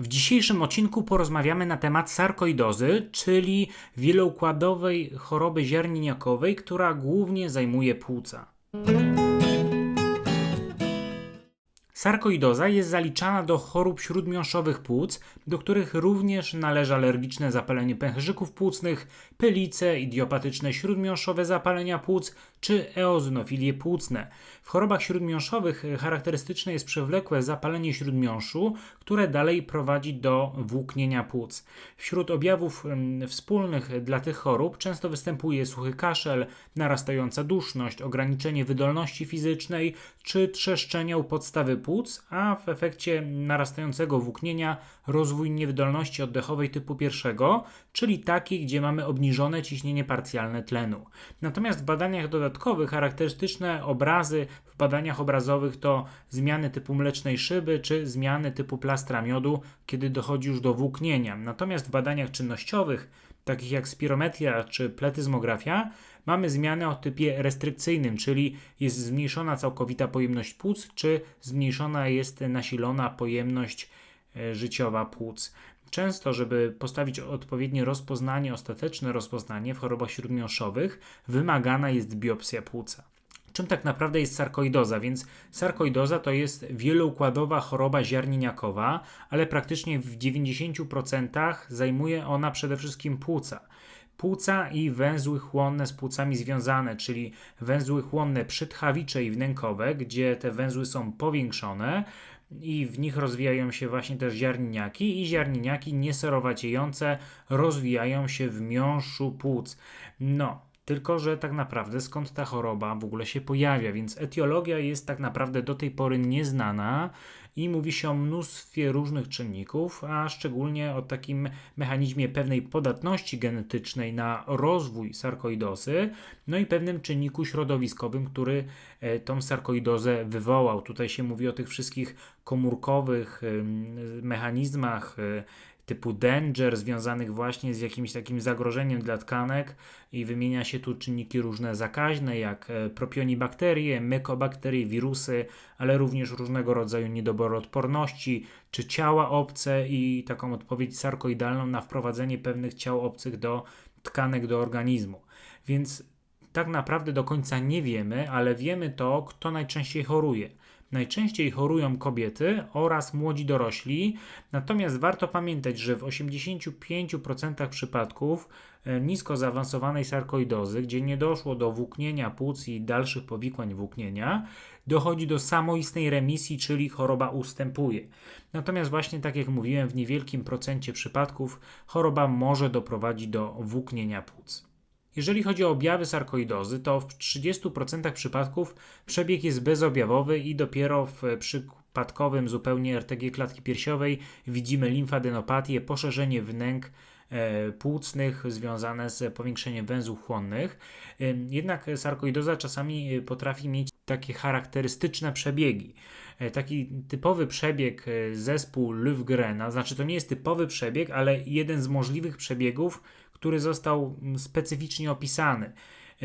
W dzisiejszym odcinku porozmawiamy na temat sarkoidozy, czyli wieloukładowej choroby ziarniniakowej, która głównie zajmuje płuca. Sarkoidoza jest zaliczana do chorób śródmiąższowych płuc, do których również należy alergiczne zapalenie pęcherzyków płucnych, pylice, idiopatyczne śródmiąższowe zapalenia płuc czy eozynofilie płucne. W chorobach śródmiąższowych charakterystyczne jest przewlekłe zapalenie śródmiąższu, które dalej prowadzi do włóknienia płuc. Wśród objawów wspólnych dla tych chorób często występuje suchy kaszel, narastająca duszność, ograniczenie wydolności fizycznej czy trzeszczenia u podstawy płuc, a w efekcie narastającego włóknienia rozwój niewydolności oddechowej typu pierwszego, czyli takiej, gdzie mamy obniżone ciśnienie parcjalne tlenu. Natomiast w badaniach dodatkowych charakterystyczne obrazy w badaniach obrazowych to zmiany typu mlecznej szyby czy zmiany typu plastra miodu, kiedy dochodzi już do włóknienia. Natomiast w badaniach czynnościowych, takich jak spirometria czy pletyzmografia, mamy zmiany o typie restrykcyjnym, czyli jest zmniejszona całkowita pojemność płuc, czy zmniejszona jest nasilona pojemność e, życiowa płuc. Często, żeby postawić odpowiednie rozpoznanie, ostateczne rozpoznanie w chorobach śródmiąższowych, wymagana jest biopsja płuca. Czym tak naprawdę jest sarkoidoza? Więc sarkoidoza to jest wieloukładowa choroba ziarniniakowa, ale praktycznie w 90% zajmuje ona przede wszystkim płuca płuca i węzły chłonne z płucami związane, czyli węzły chłonne przytchawicze i wnękowe, gdzie te węzły są powiększone i w nich rozwijają się właśnie też ziarniniaki i ziarniniaki nieserowaciejące rozwijają się w miąższu płuc. No, tylko że tak naprawdę skąd ta choroba w ogóle się pojawia, więc etiologia jest tak naprawdę do tej pory nieznana i mówi się o mnóstwie różnych czynników, a szczególnie o takim mechanizmie pewnej podatności genetycznej na rozwój sarkoidosy, no i pewnym czynniku środowiskowym, który e, tą sarkoidozę wywołał. Tutaj się mówi o tych wszystkich komórkowych mechanizmach e, typu danger, związanych właśnie z jakimś takim zagrożeniem dla tkanek i wymienia się tu czynniki różne zakaźne, jak e, propionibakterie, mykobakterie, wirusy, ale również różnego rodzaju niedobory odporności, czy ciała obce i taką odpowiedź sarkoidalną na wprowadzenie pewnych ciał obcych do tkanek, do organizmu. Więc tak naprawdę do końca nie wiemy, ale wiemy to, kto najczęściej choruje. Najczęściej chorują kobiety oraz młodzi dorośli, natomiast warto pamiętać, że w 85% przypadków e, nisko zaawansowanej sarkoidozy, gdzie nie doszło do włóknienia płuc i dalszych powikłań włóknienia, dochodzi do samoistnej remisji, czyli choroba ustępuje. Natomiast właśnie tak jak mówiłem, w niewielkim procencie przypadków choroba może doprowadzić do włóknienia płuc. Jeżeli chodzi o objawy sarkoidozy, to w 30% przypadków przebieg jest bezobjawowy i dopiero w przypadkowym zupełnie RTG klatki piersiowej widzimy limfadenopatię, poszerzenie wnęk e, płucnych związane z powiększeniem węzłów chłonnych. E, jednak sarkoidoza czasami e, potrafi mieć takie charakterystyczne przebiegi. Taki typowy przebieg zespół Löwgrena, znaczy to nie jest typowy przebieg, ale jeden z możliwych przebiegów, który został mm, specyficznie opisany.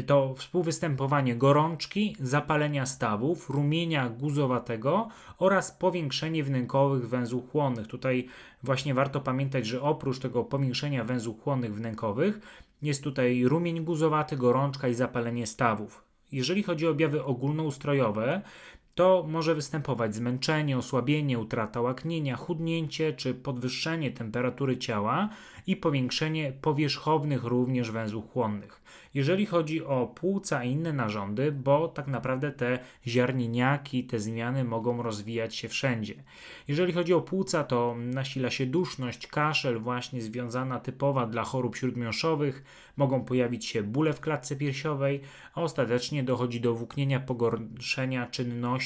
To współwystępowanie gorączki, zapalenia stawów, rumienia guzowatego oraz powiększenie wnękowych węzłów chłonnych. Tutaj właśnie warto pamiętać, że oprócz tego powiększenia węzłów chłonnych wnękowych jest tutaj rumień guzowaty, gorączka i zapalenie stawów. Jeżeli chodzi o objawy ogólnoustrojowe, to może występować zmęczenie, osłabienie, utrata łaknienia, chudnięcie czy podwyższenie temperatury ciała i powiększenie powierzchownych również węzłów chłonnych. Jeżeli chodzi o płuca i inne narządy, bo tak naprawdę te ziarniniaki, te zmiany mogą rozwijać się wszędzie. Jeżeli chodzi o płuca, to nasila się duszność, kaszel właśnie związana typowa dla chorób śródmiąższowych, mogą pojawić się bóle w klatce piersiowej, a ostatecznie dochodzi do włóknienia, pogorszenia czynności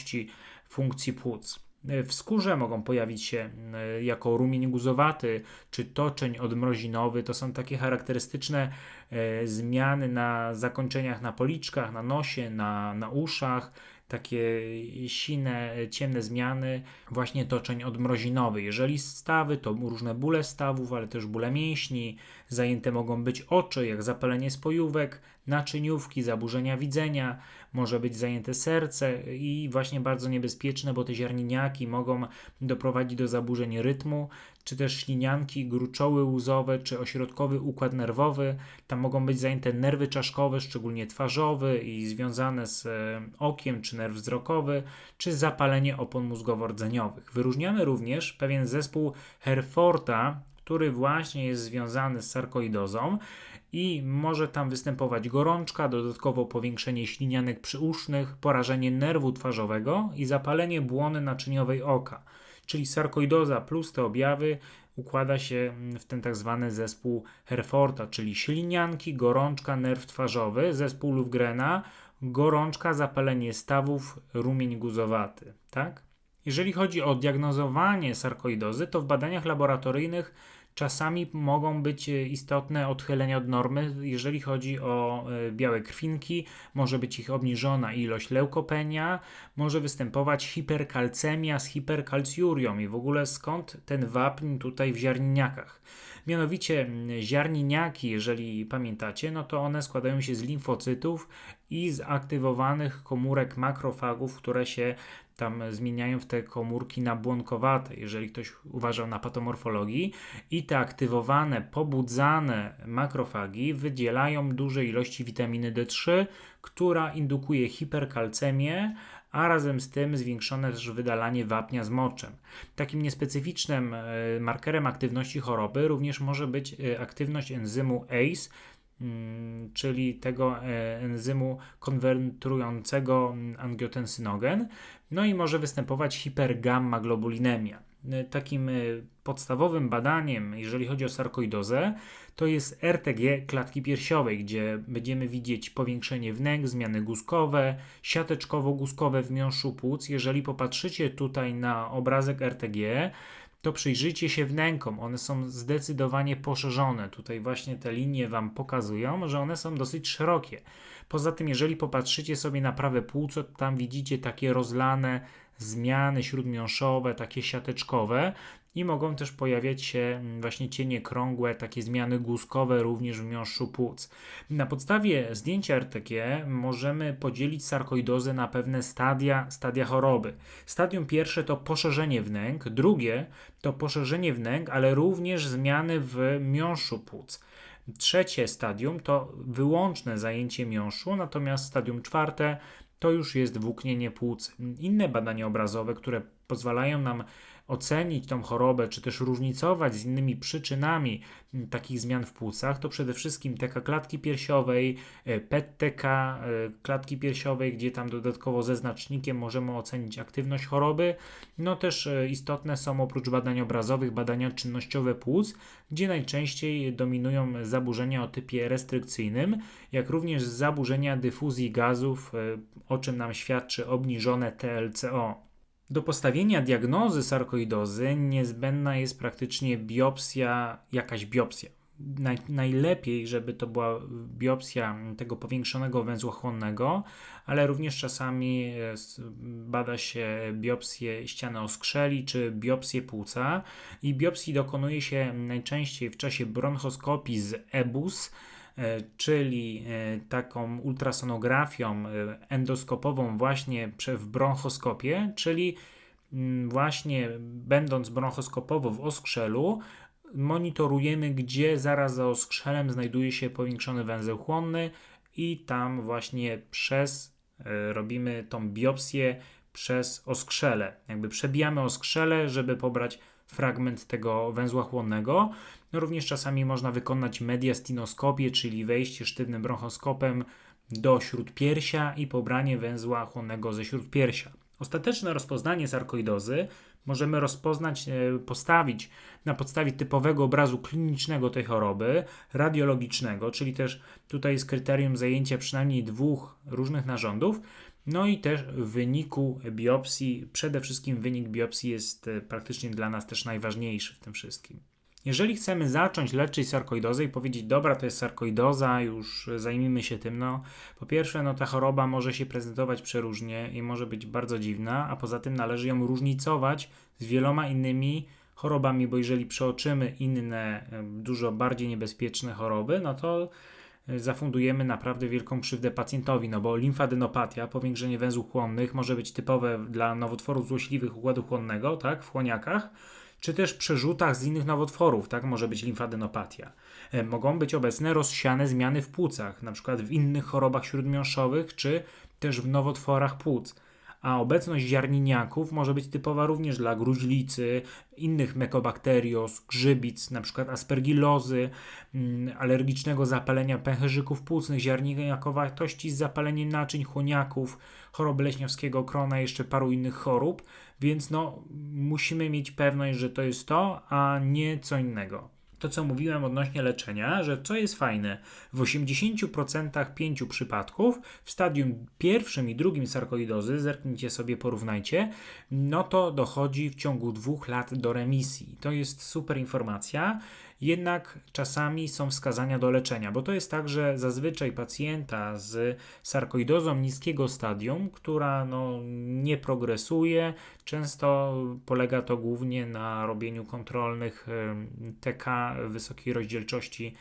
funkcji płuc. W skórze mogą pojawić się e, jako rumień guzowaty czy toczeń odmrozinowy. To są takie charakterystyczne e, zmiany na zakończeniach na policzkach, na nosie, na, na uszach takie sine, ciemne zmiany, właśnie toczeń odmrozinowy. Jeżeli stawy, to różne bóle stawów, ale też bóle mięśni. Zajęte mogą być oczy, jak zapalenie spojówek, naczyniówki, zaburzenia widzenia, może być zajęte serce i właśnie bardzo niebezpieczne, bo te ziarniniaki mogą doprowadzić do zaburzeń rytmu, czy też ślinianki, gruczoły łzowe, czy ośrodkowy układ nerwowy. Tam mogą być zajęte nerwy czaszkowe, szczególnie twarzowy i związane z e, okiem, czy nerw wzrokowy, czy zapalenie opon mózgowo-rdzeniowych. Wyróżniamy również pewien zespół Herforta, który właśnie jest związany z sarkoidozą i może tam występować gorączka, dodatkowo powiększenie ślinianek przyusznych, porażenie nerwu twarzowego i zapalenie błony naczyniowej oka. Czyli sarkoidoza plus te objawy układa się w ten tak zwany zespół Herforta, czyli ślinianki, gorączka, nerw twarzowy, zespół Lufgrena, gorączka, zapalenie stawów, rumień guzowaty, tak? Jeżeli chodzi o diagnozowanie sarkoidozy, to w badaniach laboratoryjnych czasami mogą być istotne odchylenia od normy, jeżeli chodzi o e, białe krwinki, może być ich obniżona ilość leukopenia, może występować hiperkalcemia z hiperkalciurią. I w ogóle skąd ten wapń tutaj w ziarniniakach. Mianowicie ziarniniaki, jeżeli pamiętacie, no to one składają się z limfocytów i z aktywowanych komórek makrofagów, które się tam zmieniają w te komórki na błonkowate, jeżeli ktoś uważał na patomorfologii i te aktywowane, pobudzane makrofagi wydzielają duże ilości witaminy D3, która indukuje hiperkalcemię, a razem z tym zwiększone też wydalanie wapnia z moczem. Takim niespecyficznym e, markerem aktywności choroby również może być e, aktywność enzymu ACE, czyli tego e, enzymu konwertującego mm, angiotensynogen, no i może występować hipergamma globulinemia. Takim podstawowym badaniem, jeżeli chodzi o sarkoidozę, to jest RTG klatki piersiowej, gdzie będziemy widzieć powiększenie wnęk, zmiany guzkowe, siateczkowo-guzkowe w miąższu płuc. Jeżeli popatrzycie tutaj na obrazek RTG, to przyjrzyjcie się wnękom. One są zdecydowanie poszerzone. Tutaj właśnie te linie Wam pokazują, że one są dosyć szerokie. Poza tym, jeżeli popatrzycie sobie na prawe płuco, tam widzicie takie rozlane zmiany śródmiąższowe, takie siateczkowe i mogą też pojawiać się mm, właśnie cienie krągłe, takie zmiany guzkowe również w miąższu płuc. Na podstawie zdjęcia RTG możemy podzielić sarkoidozę na pewne stadia, stadia choroby. Stadium pierwsze to poszerzenie wnęk, drugie to poszerzenie wnęk, ale również zmiany w miąższu płuc. Trzecie stadium to wyłączne zajęcie miąższu, natomiast stadium czwarte to już jest włóknienie płuc. Inne badania obrazowe, które pozwalają nam ocenić tą chorobę, czy też różnicować z innymi przyczynami takich zmian w płucach, to przede wszystkim TK klatki piersiowej, e, PET-TK e, klatki piersiowej, gdzie tam dodatkowo ze znacznikiem możemy ocenić aktywność choroby. No też e, istotne są oprócz badań obrazowych badania czynnościowe płuc, gdzie najczęściej dominują zaburzenia o typie restrykcyjnym, jak również zaburzenia dyfuzji gazów, o czym nam świadczy obniżone TLCO. Do postawienia diagnozy sarkoidozy niezbędna jest praktycznie biopsja, jakaś biopsja. Naj, najlepiej, żeby to była biopsja tego powiększonego węzła chłonnego, ale również czasami e, bada się biopsję ściany oskrzeli czy biopsję płuca. I biopsji dokonuje się najczęściej w czasie bronchoskopii z EBUS, czyli e, taką ultrasonografią e, endoskopową właśnie w bronchoskopie, czyli mm, właśnie będąc bronchoskopowo w oskrzelu, monitorujemy, gdzie zaraz za oskrzelem znajduje się powiększony węzeł chłonny i tam właśnie przez robimy tą biopsję przez oskrzele. Jakby przebijamy oskrzele, żeby pobrać fragment tego węzła chłonnego. No również czasami można wykonać mediastinoskopię, czyli wejście sztywnym bronchoskopem do śródpiersia i pobranie węzła chłonnego ze śródpiersia. Ostateczne rozpoznanie sarkoidozy możemy rozpoznać, e, postawić na podstawie typowego obrazu klinicznego tej choroby, radiologicznego, czyli też tutaj jest kryterium zajęcia przynajmniej dwóch różnych narządów, no i też w wyniku biopsji, przede wszystkim wynik biopsji jest e, praktycznie dla nas też najważniejszy w tym wszystkim. Jeżeli chcemy zacząć leczyć sarkoidozę i powiedzieć, dobra, to jest sarkoidoza, już zajmijmy się tym, no po pierwsze, no ta choroba może się prezentować przeróżnie i może być bardzo dziwna, a poza tym należy ją różnicować z wieloma innymi chorobami, bo jeżeli przeoczymy inne, dużo bardziej niebezpieczne choroby, no to zafundujemy naprawdę wielką krzywdę pacjentowi, no bo limfadenopatia, powiększenie węzłów chłonnych może być typowe dla nowotworów złośliwych układu chłonnego, tak, w chłoniakach, czy też przerzutach z innych nowotworów, tak? Może być limfadenopatia. E, Mogą być obecne rozsiane zmiany w płucach, na przykład w innych chorobach śródmiąższowych, czy też w nowotworach płuc a obecność ziarniniaków może być typowa również dla gruźlicy, innych mekobakterios, grzybic, np. aspergillozy, mm, alergicznego zapalenia pęcherzyków płucnych, ziarniniakowatości z naczyń, chłoniaków, choroby leśniowskiego krona, jeszcze paru innych chorób, więc no, musimy mieć pewność, że to jest to, a nie co innego to, co mówiłem odnośnie leczenia, że co jest fajne, w 80% pięciu przypadków w stadium pierwszym i drugim sarkoidozy, zerknijcie sobie, porównajcie, no to dochodzi w ciągu dwóch lat do remisji. To jest super informacja. Jednak czasami są wskazania do leczenia, bo to jest tak, że zazwyczaj pacjenta z sarkoidozą niskiego stadium, która no, nie progresuje, często polega to głównie na robieniu kontrolnych TK wysokiej rozdzielczości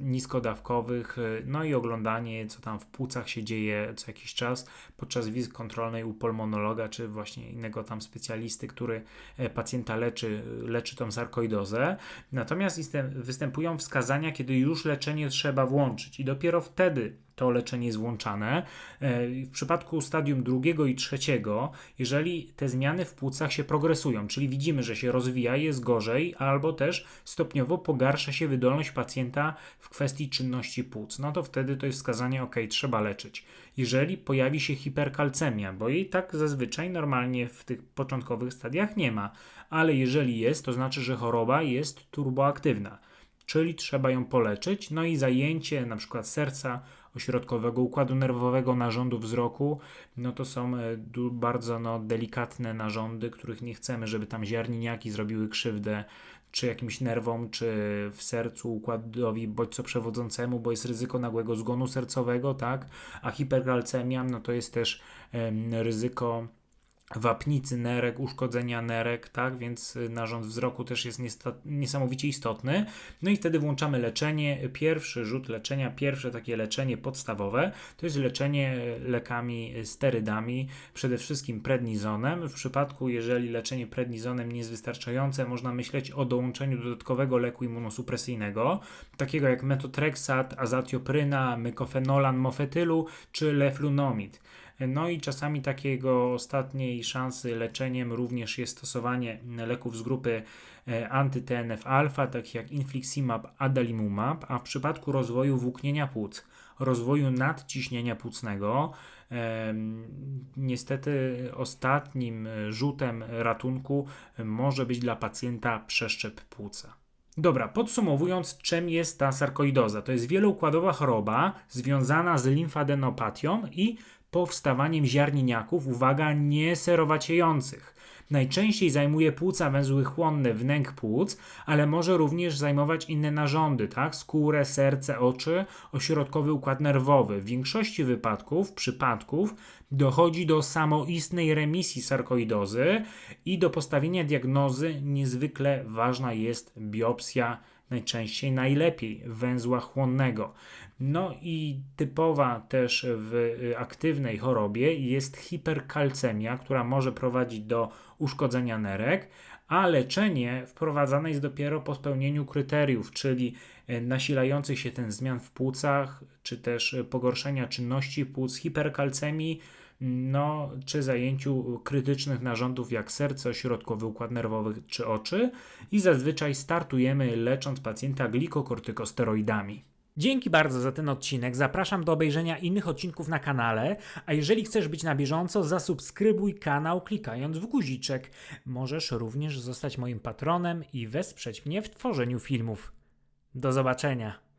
niskodawkowych, e, no i oglądanie, co tam w płucach się dzieje co jakiś czas podczas wizyty kontrolnej u pulmonologa, czy właśnie innego tam specjalisty, który e, pacjenta leczy, leczy tą sarkoidozę. Natomiast występują wskazania, kiedy już leczenie trzeba włączyć i dopiero wtedy to leczenie jest włączane. E, w przypadku stadium drugiego i trzeciego, jeżeli te zmiany w płucach się progresują, czyli widzimy, że się rozwija, jest gorzej, albo też stopniowo pogarsza się wydolność pacjenta w kwestii czynności płuc, no to wtedy to jest wskazanie, ok, trzeba leczyć. Jeżeli pojawi się hiperkalcemia, bo jej tak zazwyczaj normalnie w tych początkowych stadiach nie ma, ale jeżeli jest, to znaczy, że choroba jest turboaktywna czyli trzeba ją poleczyć. No i zajęcie na przykład serca, ośrodkowego układu nerwowego, narządu wzroku, no to są e, bardzo no, delikatne narządy, których nie chcemy, żeby tam ziarniniaki zrobiły krzywdę czy jakimś nerwom, czy w sercu, układowi bodźco przewodzącemu, bo jest ryzyko nagłego zgonu sercowego, tak? A hiperkalcemia, no to jest też ryzyko wapnicy nerek, uszkodzenia nerek, tak, więc y, narząd wzroku też jest niesamowicie istotny. No i wtedy włączamy leczenie. Pierwszy rzut leczenia, pierwsze takie leczenie podstawowe, to jest leczenie lekami sterydami, przede wszystkim prednizonem. W przypadku, jeżeli leczenie prednizonem nie jest wystarczające, można myśleć o dołączeniu dodatkowego leku immunosupresyjnego, takiego jak metotreksat, azatiopryna, mykofenolan, mofetylu czy leflunomid. No i czasami takiego ostatniej szansy leczeniem również jest stosowanie leków z grupy e, anty-TNF-alfa, takich jak infliximab, adalimumab, a w przypadku rozwoju włóknienia płuc, rozwoju nadciśnienia płucnego, niestety ostatnim rzutem ratunku może być dla pacjenta przeszczep płuca. Dobra, podsumowując, czym jest ta sarkoidoza? To jest wieloukładowa choroba związana z limfadenopatią i powstawaniem ziarniniaków, uwaga, nieserowaciejących. Najczęściej zajmuje płuca węzły chłonne, wnęk płuc, ale może również zajmować inne narządy, tak? Skórę, serce, oczy, ośrodkowy układ nerwowy. W większości wypadków, przypadków dochodzi do samoistnej remisji sarkoidozy i do postawienia diagnozy niezwykle ważna jest biopsja najczęściej najlepiej węzła chłonnego. No i typowa też w y, aktywnej chorobie jest hiperkalcemia, która może prowadzić do uszkodzenia nerek, a leczenie wprowadzane jest dopiero po spełnieniu kryteriów, czyli y, nasilających się ten zmian w płucach, czy też y, pogorszenia czynności płuc, hiperkalcemii, no, czy zajęciu krytycznych narządów jak serce, ośrodkowy układ nerwowy czy oczy i zazwyczaj startujemy lecząc pacjenta glikokortykosteroidami. Dzięki bardzo za ten odcinek. Zapraszam do obejrzenia innych odcinków na kanale, a jeżeli chcesz być na bieżąco, zasubskrybuj kanał klikając w guziczek. Możesz również zostać moim patronem i wesprzeć mnie w tworzeniu filmów. Do zobaczenia.